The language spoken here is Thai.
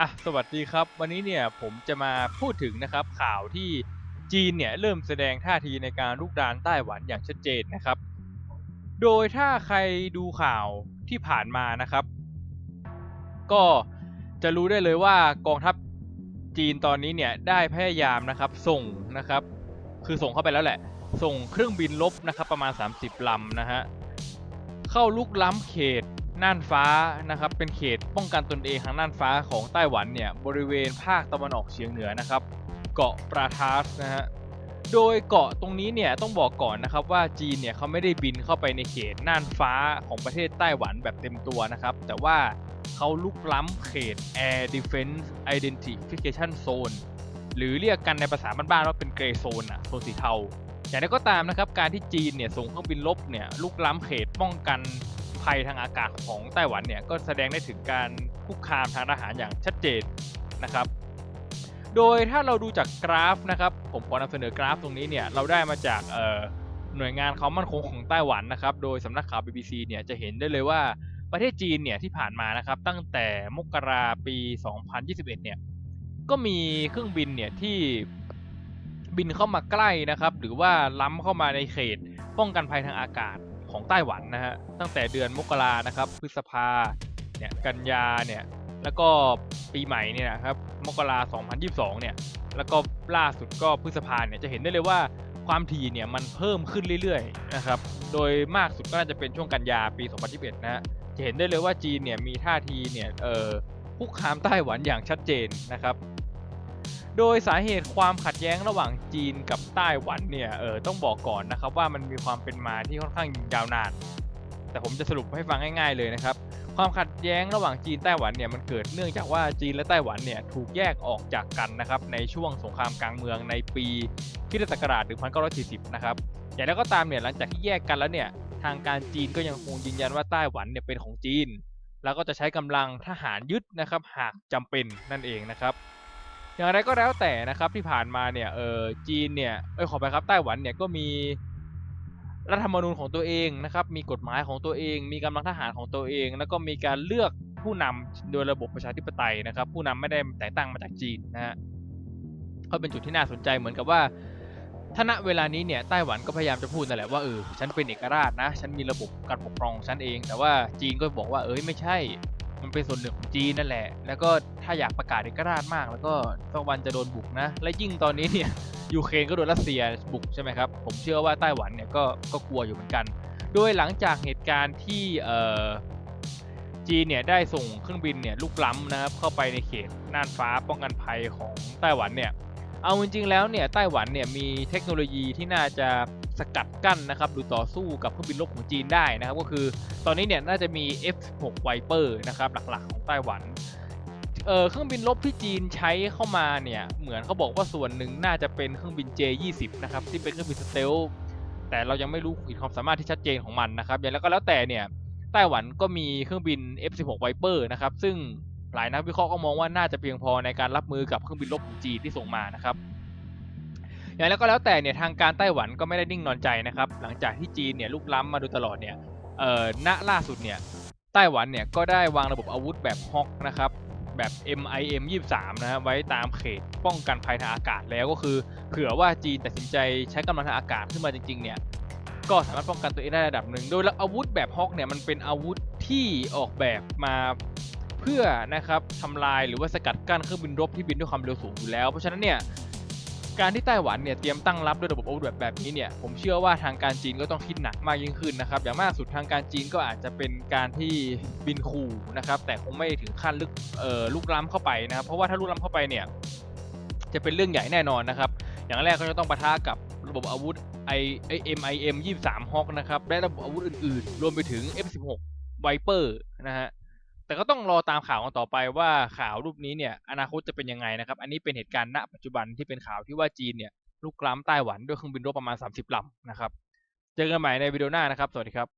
อะสวัสดีครับ วันนี้เนี่ยผมจะมาพูดถึงนะครับข่าวที่จีนเนี่ยเริ่มแสดงท่าทีในการลุกรานไต้หวันอย่างชัดเจนนะครับ โดยถ้าใครดูข่าวที่ผ่านมานะครับ ก็จะรู้ได้เลยว่ากองทัพจีนตอนนี้เนี่ยได้พยายามนะครับส่งนะครับ คือส่งเข้าไปแล้วแหละ ส่งเครื่องบินลบนะครับประมาณ 30ลำนะฮะเข้าลุกล้ำเขต น่านฟ้านะครับเป็นเขตป้องกันตนเองทางน่านฟ้าของไต้หวันเนี่ยบริเวณภาคตะวันออกเฉียงเหนือนะครับเกาะปราทัสนะฮะโดยเกาะตรงนี้เนี่ยต้องบอกก่อนนะครับว่าจีนเนี่ยเขาไม่ได้บินเข้าไปในเขตน่านฟ้าของประเทศไต้หวันแบบเต็มตัวนะครับ แต่ว่าเขาลุกล้ำเขต Air Defense Identification Zone หรือเรียกกันในภาษาบ้านๆว่าเป็นเกรย์โซนอะโซนสีเทาอย่างไรก็ตามนะครับการที่จีนเนี่ยส่งเครื่องบินลบเนี่ยลุกล้ำเขตป้องกัน ภัยทางอากาศของไต้หวันเนี่ยก็แสดงได้ถึงการคุกคามทางทหารอย่างชัดเจนนะครับ โดยถ้าเราดูจากกราฟนะครับผมขอนำเสนอกราฟตรงนี้เนี่ยเราได้มาจากหน่วยงานความมั่นคงของไต้หวันนะครับ โดยสำนักข่าว BBC เนี่ยจะเห็นได้เลยว่าประเทศจีนเนี่ยที่ผ่านมานะครับตั้งแต่มกราปี 2021 เนี่ยก็มีเครื่องบินเนี่ยที่บินเข้ามาใกล้นะครับ หรือว่าล้ำเข้ามาในเขต ป้องกันภัยทางอากาศ ของไต้หวันนะฮะตั้งแต่เดือนมกรานะครับพฤษภาเนี่ยกันยาเนี่ยแล้วก็ปีใหม่เนี่ยนะครับมกรา2022เนี่ยแล้วก็ล่าสุดก็พฤษภาเนี่ยจะเห็นได้เลยว่าความถี่เนี่ยมันเพิ่มขึ้นเรื่อยๆนะครับโดยมากสุดก็น่าจะเป็นช่วงกันยาปี 2021นะฮะจะเห็นได้เลยว่าจีนเนี่ยมีท่าทีเนี่ยเอ่อคุกคามไต้หวันอย่างชัดเจนนะครับ โดยสาเหตุความขัดแย้งระหว่างจีนกับไต้หวันเนี่ยเออต้องบอกก่อนนะครับว่ามันมีความเป็นมาที่ค่อนข้างยาวนาน แต่ผมจะสรุปให้ฟังง่ายๆเลยนะครับความขัดแย้งระหว่างจีนไต้หวันเนี่ยมันเกิดเนื่องจากว่าจีนและไต้หวันเนี่ยถูกแยกออกจากกันนะครับในช่วงสงครามกลางเมืองในปีคริสตศักราช1940 นะครับอย่างไรก็ตามเนี่ยหลังจากที่แยกกันแล้วเนี่ยทางการจีนก็ยังคงยืนยันว่าไต้หวันเนี่ยเป็นของจีน แล้วก็จะใช้กำลังทหารยึดนะครับหากจำเป็นนั่นเองนะครับ อย่างไรก็แล้วแต่นะครับที่ผ่านมาเนี่ยเออจีนเนี่ยเอยขอไปครับไต้หวันเนี่ยก็มีรัฐธรรมนูญของตัวเองนะครับมีกฎหมายของตัวเอง มีกำลังทหารของตัวเอง แล้วก็มีการเลือกผู้นำโดยระบบประชาธิปไตยนะครับ ผู้นำไม่ได้แต่งตั้งมาจากจีนนะฮะก็เป็นจุดที่น่าสนใจเหมือนกับว่าถ้าณเวลานี้เนี่ยไต้หวันก็พยายามจะพูดนั่นแหละว่าเออฉันเป็นเอกราชนะ ฉันมีระบบการปกครองของฉันเอง แต่ว่าจีนก็บอกว่าเอ้ยไม่ใช่ มันเป็นส่วนหนึ่งของจีนนั่นแหละ แล้วก็ถ้าอยากประกาศเอกราชมาก แล้วก็สักวันจะโดนบุกนะ และยิ่งตอนนี้เนี่ยยูเครนก็โดนรัสเซียบุกใช่ไหมครับ ผมเชื่อว่าไต้หวันเนี่ยก็ก็กลัวอยู่เหมือนกัน โดยหลังจากเหตุการณ์ที่เอ่อจีนเนี่ยได้ส่งเครื่องบินเนี่ยลุกล้ำนะครับเข้าไปในเขตน่านฟ้าป้องกันภัยของไต้หวันเนี่ย เอาจริงๆแล้วเนี่ยไต้หวันเนี่ยมีเทคโนโลยีที่น่าจะสกัดกั้นนะครับหรือต่อสู้กับเครื่องบินรบของจีนได้นะครับก็คือตอนนี้เนี่ยน่าจะมี F16 Viper นะครับหลักๆของไต้หวันเออเครื่องบินรบที่จีนใช้เข้ามาเนี่ยเหมือนเขาบอกว่าส่วนหนึ่งน่าจะเป็นเครื่องบิน J20 นะครับที่เป็นเครื่องบินสเตลแต่เรายังไม่รู้ขีดความสามารถที่ชัดเจนของมันนะครับอย่างแล้วก็แล้วแต่เนี่ยไต้หวันก็มีเครื่องบิน F16 Viper นะครับซึ่ง หลายนักวิเคราะห์ก็มองว่าน่าจะเพียงพอในการรับมือกับเครื่องบินรบของจีนที่ส่งมานะครับ อย่างแล้วก็แล้วแต่เนี่ยทางการไต้หวันก็ไม่ได้นิ่งนอนใจนะครับ หลังจากที่จีนเนี่ยลุกล้ำมาโดยตลอดเนี่ยเอ่อณล่าสุดเนี่ยไต้หวันเนี่ยก็ได้วางระบบอาวุธแบบฮอกนะครับแบบ MIM 23 นะฮะไว้ตามเขตป้องกันภัยทางอากาศแล้วก็คือ เผื่อว่าจีนตัดสินใจใช้กำลังทางอากาศขึ้นมาจริงๆเนี่ยก็สามารถป้องกันตัวเองได้ระดับหนึ่งโดยอาวุธแบบฮอกเนี่ยมันเป็นอาวุธที่ออกแบบมา เพื่อนะครับทำลายหรือว่าสกัดกั้นเครื่องบินรบที่บินด้วยความเร็วสูงอยู่แล้ว เพราะฉะนั้นเนี่ยการที่ไต้หวันเนี่ยเตรียมตั้งรับด้วยระบบอาวุธแบบแบบนี้เนี่ยผมเชื่อว่าทางการจีนก็ต้องคิดหนักมากยิ่งขึ้นนะครับอย่างมากสุดทางการจีนก็อาจจะเป็นการที่บินขู่นะครับแต่คงไม่ถึงขั้นลึกเอ่อลุกล้ำเข้าไปนะครับเพราะว่าถ้าลุกล้ำเข้าไปเนี่ยจะเป็นเรื่องใหญ่แน่นอนนะครับอย่างแรกก็จะต้องปะทะกับระบบอาวุธ I MIM 23 Hawk นะครับและระบบอาวุธอื่นๆ รวมไปถึง F16 Viper นะฮะ แต่ก็ต้องรอตามข่าวกันต่อไปว่าข่าวรูปนี้เนี่ยอนาคตจะเป็นยังไงนะครับ อันนี้เป็นเหตุการณ์ณปัจจุบันที่เป็นข่าวที่ว่าจีนเนี่ยลุกล้ำไต้หวันด้วยเครื่องบินรบประมาณ 30ลำนะครับ เจอกันใหม่ในวิดีโอหน้านะครับ สวัสดีครับ